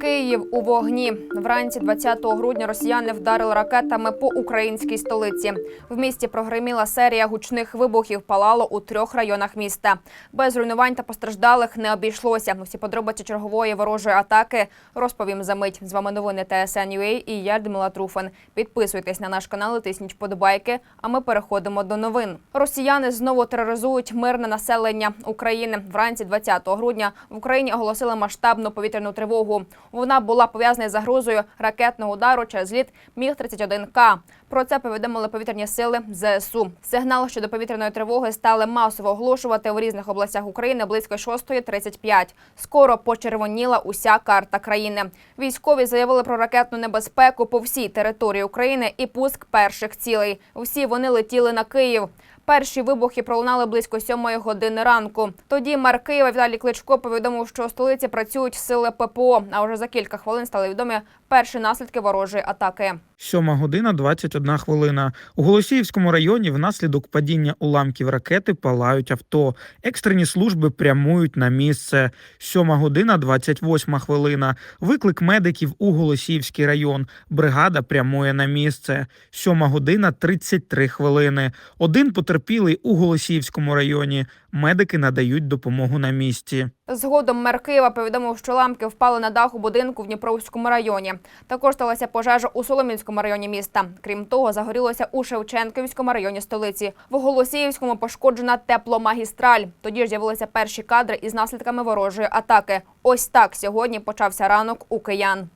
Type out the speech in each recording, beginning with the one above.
Київ у вогні. Вранці 20 грудня росіяни вдарили ракетами по українській столиці. В місті прогреміла серія гучних вибухів. Палало у трьох районах міста. Без руйнувань та постраждалих не обійшлося. Усі подробиці чергової ворожої атаки розповім за мить. З вами новини ТСН.UA і я Людмила Труфан. Підписуйтесь на наш канал, і тисніть вподобайки. А ми переходимо до новин. Росіяни знову тероризують мирне населення України. Вранці 20 грудня в Україні оголосили масштабну повітряну тривогу. Вона була пов'язана з загрозою ракетного удару через літ Міг 31 К. Про це повідомили повітряні сили ЗСУ. Сигнал щодо повітряної тривоги стали масово оголошувати у різних областях України близько 6.35. Скоро почервоніла уся карта країни. Військові заявили про ракетну небезпеку по всій території України і пуск перших цілей. Всі вони летіли на Київ. Перші вибухи пролунали близько сьомої години ранку. Тоді мер Києва Віталій Кличко повідомив, що у столиці працюють сили ППО. А вже за кілька хвилин стали відомі перші наслідки ворожої атаки. Сьома година 21 хвилина. У Голосіївському районі внаслідок падіння уламків ракети палають авто. Екстрені служби прямують на місце. Сьома година 28 хвилина. Виклик медиків у Голосіївський район. Бригада прямує на місце. Сьома година 33 хвилини. Один потерпілий у Голосіївському районі. Медики надають допомогу на місці. Згодом мер Києва повідомив, що ламки впали на дах у будинку в Дніпровському районі. Також сталася пожежа у Соломінському районі міста. Крім того, загорілося у Шевченківському районі столиці. В Голосіївському пошкоджена тепломагістраль. Тоді ж з'явилися перші кадри із наслідками ворожої атаки. Ось так сьогодні почався ранок у киян.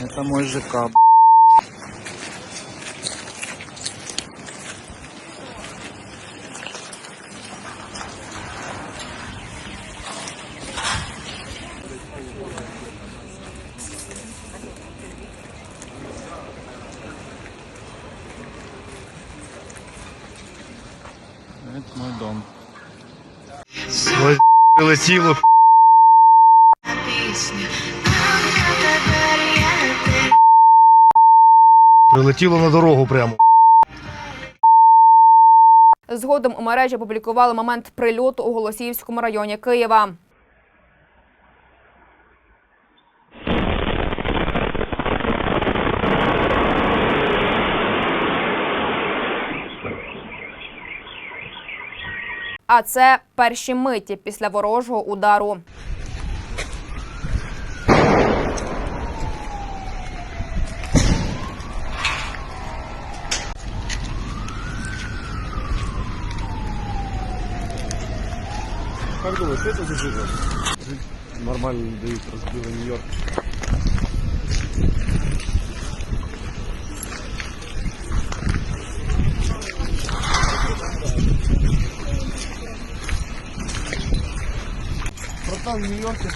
Это мой б***ь. Прилетіло. Прилетіло на дорогу прямо. Згодом у мережі опублікували момент прильоту у Голосіївському районі Києва. А це перші миті після ворожого удару. Как думаешь, что это за жизнь? Нормально дают, разбило Нью-Йорк. В Нью-Йорке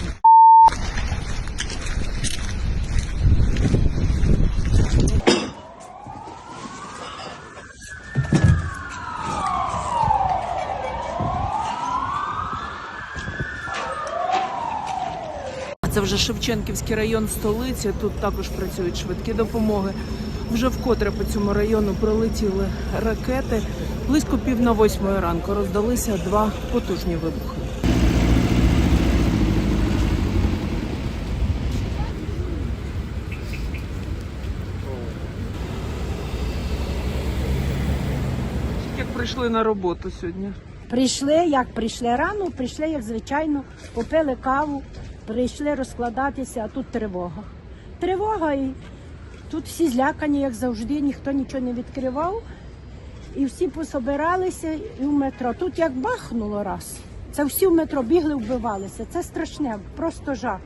Це вже Шевченківський район столиці. Тут також працюють швидкі допомоги. Вже вкотре по цьому району прилетіли ракети. Близько пів на восьмої ранку роздалися два потужні вибухи. Як прийшли на роботу сьогодні? Прийшли, як прийшли рано, прийшли, як звичайно, попили каву, прийшли розкладатися, а тут тривога. Тривога і тут всі злякані, як завжди, ніхто нічого не відкривав. І всі пособиралися і в метро. Тут як бахнуло раз. Це всі в метро бігли, вбивалися. Це страшне, просто жах.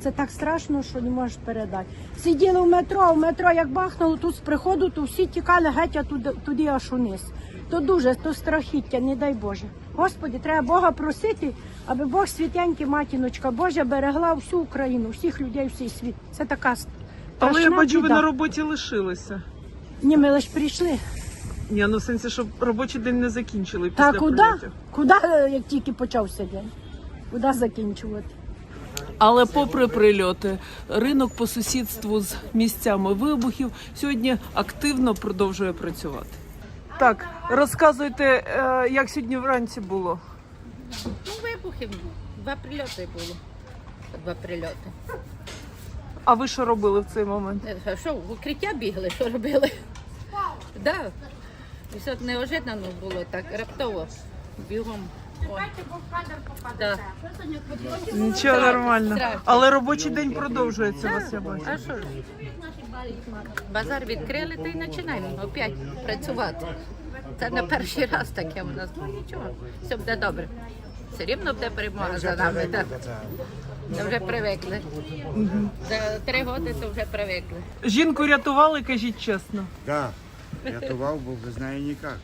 Це так страшно, що не можеш передати. Сиділи в метро, а в метро як бахнуло тут з приходу, то всі тікали геть а туди, туди аж униз. то дуже, то страхіття, не дай Боже. Господи, треба Бога просити, аби Бог святенький, матіночка Божа берегла всю Україну, всіх людей, всій світ. Це така с- Але я страшна бачу, ви біда. на роботі лишилися. Ні, ми лиш прийшли. Ні, ну в сенсі, щоб робочий день не закінчили Та після куди? прильотів. Куди, е, як тільки почався день? Куди закінчувати? Але попри прильоти, ринок по сусідству з місцями вибухів сьогодні активно продовжує працювати. Так, розказуйте, е, як сьогодні вранці було. Ну, вибухів. Два прильоти було. Два прильоти. А ви що робили в цей момент? Е, Що, в укриття бігли, що робили? Да. Все неожиданно було так, раптово. Бігом. Ой. Да. Нічого нормально. Але робочий день продовжується, вас я бачу. А що ж? Базар відкрили та й починаємо опять працювати. Це не перший раз таке у нас. Ну нічого, все буде добре. Все рівно буде перемога за нами. Так. Ми вже привикли. За три роки то вже привикли. Жінку рятували, кажіть чесно. Да, рятував, бо без неї ніяк.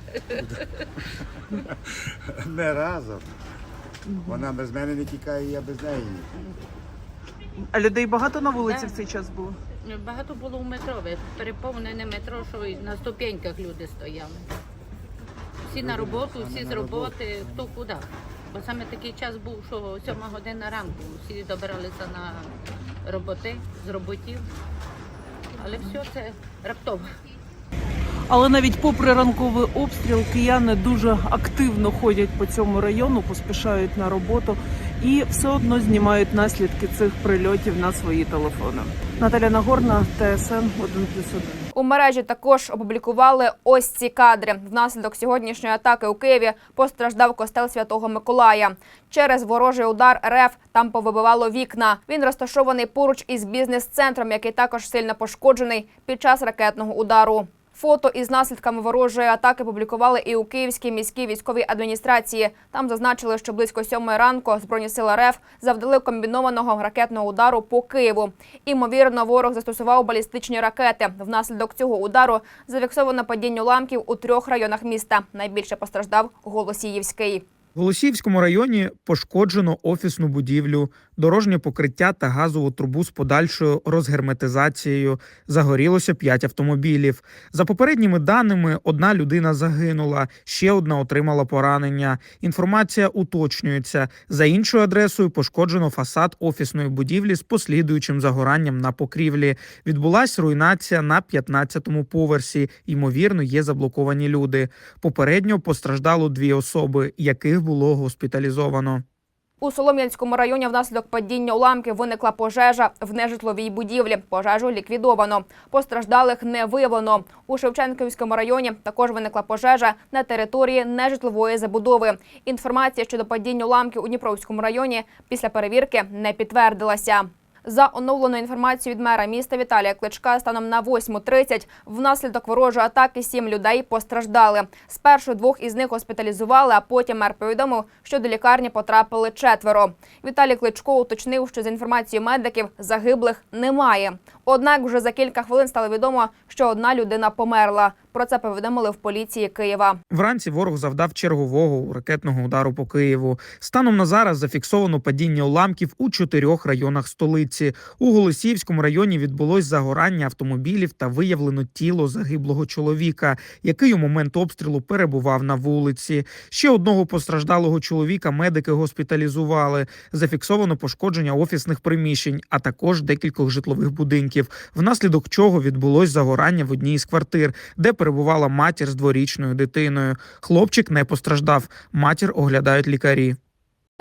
Не разом. Вона без мене не тікає, я без неї. ні. А людей багато на вулиці в цей час було? Багато було в метро, переповнене метро, що на ступеньках люди стояли. Всі на роботу, всі з роботи, хто куди. Бо саме такий час був, що сьома година ранку, всі добиралися на роботи, з роботів. Але все це раптово. Але навіть попри ранковий обстріл, кияни дуже активно ходять по цьому району, поспішають на роботу і все одно знімають наслідки цих прильотів на свої телефони. Наталя Нагорна, ТСН 1+,1. У мережі також опублікували ось ці кадри. Внаслідок сьогоднішньої атаки у Києві постраждав костел Святого Миколая. Через ворожий удар РФ там повибивало вікна. Він розташований поруч із бізнес-центром, який також сильно пошкоджений під час ракетного удару. Фото із наслідками ворожої атаки публікували і у Київській міській військовій адміністрації. Там зазначили, що близько сьомої ранку збройні сили РФ завдали комбінованого ракетного удару по Києву. Імовірно, ворог застосував балістичні ракети. Внаслідок цього удару зафіксовано падіння уламків у трьох районах міста. Найбільше постраждав Голосіївський. В Голосіївському районі пошкоджено офісну будівлю, дорожнє покриття та газову трубу з подальшою розгерметизацією. Загорілося п'ять автомобілів. За попередніми даними, одна людина загинула, ще одна отримала поранення. Інформація уточнюється. За іншою адресою пошкоджено фасад офісної будівлі з послідуючим загоранням на покрівлі. Відбулась руйнація на 15-му поверсі. Ймовірно, є заблоковані люди. Попередньо постраждало дві особи, яких було госпіталізовано. У Солом'янському районі внаслідок падіння уламки виникла пожежа в нежитловій будівлі. Пожежу ліквідовано. Постраждалих не виявлено. У Шевченківському районі також виникла пожежа на території нежитлової забудови. Інформація щодо падіння уламки у Дніпровському районі після перевірки не підтвердилася. За оновленою інформацією від мера міста Віталія Кличка, станом на 8.30 внаслідок ворожої атаки сім людей постраждали. Спершу двох із них госпіталізували, а потім мер повідомив, що до лікарні потрапили четверо. Віталій Кличко уточнив, що за інформацією медиків загиблих немає. Однак вже за кілька хвилин стало відомо, що одна людина померла. Про це повідомили в поліції Києва. Вранці ворог завдав чергового ракетного удару по Києву. Станом на зараз зафіксовано падіння уламків у чотирьох районах столиці. У Голосіївському районі відбулось загорання автомобілів та виявлено тіло загиблого чоловіка, який у момент обстрілу перебував на вулиці. Ще одного постраждалого чоловіка медики госпіталізували. Зафіксовано пошкодження офісних приміщень, а також декількох житлових будинків, внаслідок чого відбулось загорання в одній із квартир, де перебувала матір з дворічною дитиною. Хлопчик не постраждав. Матір оглядають лікарі.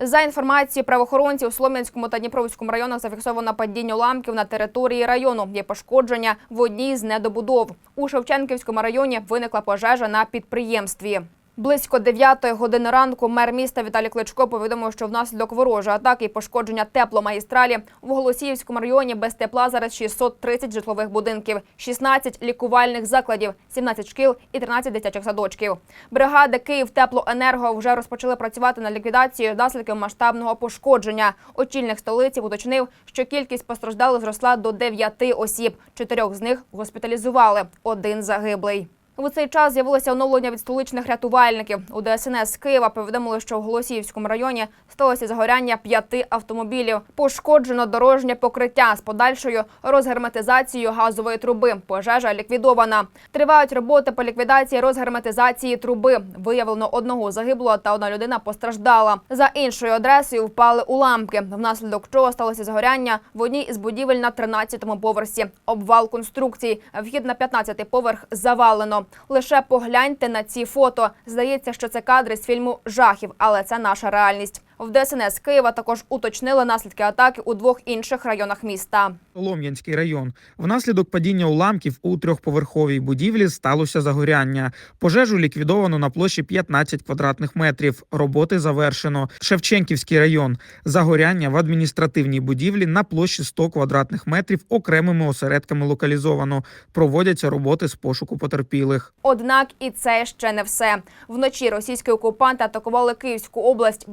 За інформацією правоохоронців, у Слом'янському та Дніпровському районах зафіксовано падіння уламків на території району. Є пошкодження в одній з недобудов. У Шевченківському районі виникла пожежа на підприємстві. Близько 9 години ранку мер міста Віталій Кличко повідомив, що внаслідок ворожої атаки і пошкодження тепломагістралі в Голосіївському районі без тепла зараз 630 житлових будинків, 16 лікувальних закладів, 17 шкіл і 13 дитячих садочків. Бригади Київ Теплоенерго вже розпочали працювати над ліквідацією наслідків масштабного пошкодження. Очільник столиці уточнив, що кількість постраждалих зросла до 9 осіб. Чотирьох з них госпіталізували. Один загиблий. У цей час з'явилося оновлення від столичних рятувальників. У ДСНС Києва повідомили, що в Голосіївському районі сталося загоряння п'яти автомобілів. Пошкоджено дорожнє покриття з подальшою розгерметизацією газової труби. Пожежа ліквідована. Тривають роботи по ліквідації розгерметизації труби. Виявлено одного загиблого та одна людина постраждала. За іншою адресою впали уламки, внаслідок чого сталося загоряння в одній із будівель на 13-му поверсі. Обвал конструкцій. Вхід на 15-й поверх завалено. Лише погляньте на ці фото. Здається, що це кадри з фільму жахів, але це наша реальність. В ДСНС Києва також уточнили наслідки атаки у двох інших районах міста. Солом'янський район. Внаслідок падіння уламків у трьохповерховій будівлі сталося загоряння. Пожежу ліквідовано на площі 15 квадратних метрів. Роботи завершено. Шевченківський район. Загоряння в адміністративній будівлі на площі 100 квадратних метрів окремими осередками локалізовано. Проводяться роботи з пошуку потерпілих. Однак і це ще не все. Вночі російські окупанти атакували Київську область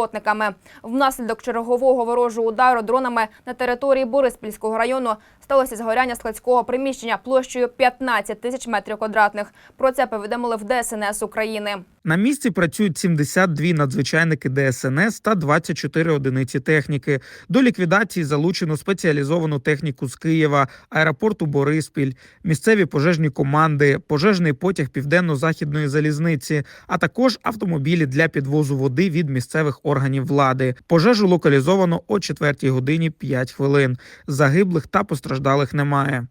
безпілотниками. Внаслідок чергового ворожого удару дронами на території Бориспільського району сталося згоряння складського приміщення площею 15 тисяч метрів квадратних. Про це повідомили в ДСНС України. На місці працюють 72 надзвичайники ДСНС та 24 одиниці техніки. До ліквідації залучено спеціалізовану техніку з Києва, аеропорту Бориспіль, місцеві пожежні команди, пожежний потяг південно-західної залізниці, а також автомобілі для підвозу води від місцевих органів влади. Пожежу локалізовано о 4 годині 5 хвилин. Загиблих та постраждалих немає.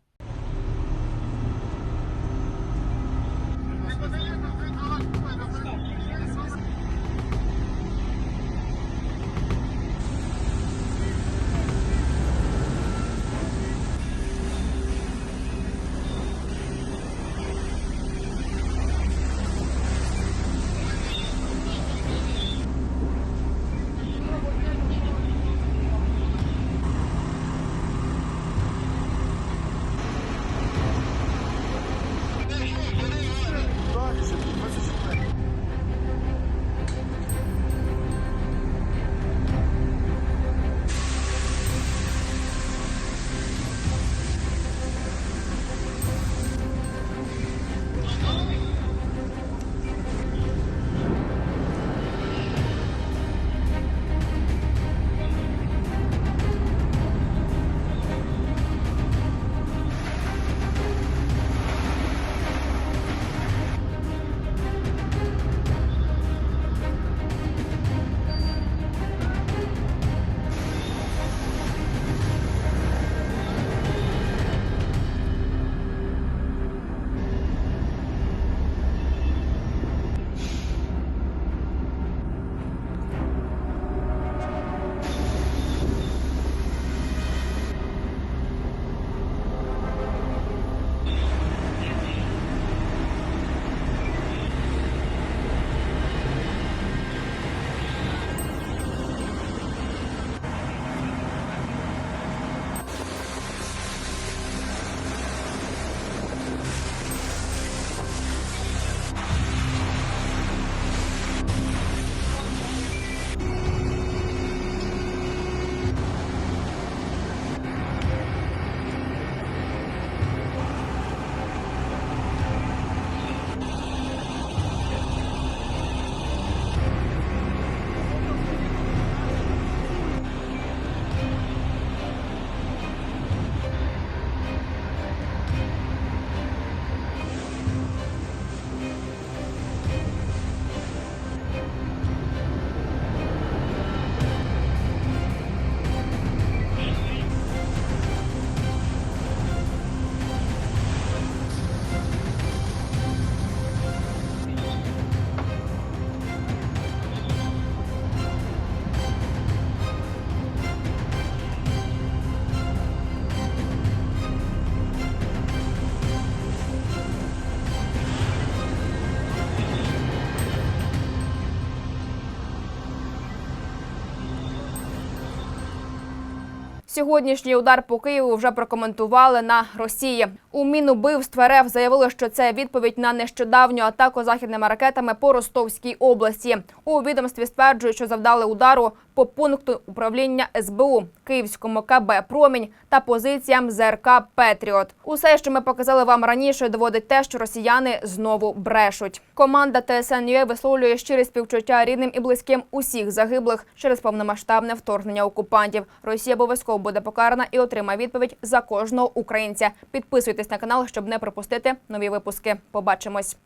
Сьогоднішній удар по Києву вже прокоментували на Росії. У Мінубивств РФ заявили, що це відповідь на нещодавню атаку західними ракетами по Ростовській області. У відомстві стверджують, що завдали удару по пункту управління СБУ, Київському КБ Промінь та позиціям ЗРК Петріот. Усе, що ми показали вам раніше, доводить те, що росіяни знову брешуть. Команда ТСНЮ висловлює щирі співчуття рідним і близьким усіх загиблих через повномасштабне вторгнення окупантів. Росія обов'язково буде покарана і отримає відповідь за кожного українця. Підписуйтесь на канал, щоб не пропустити нові випуски. Побачимось.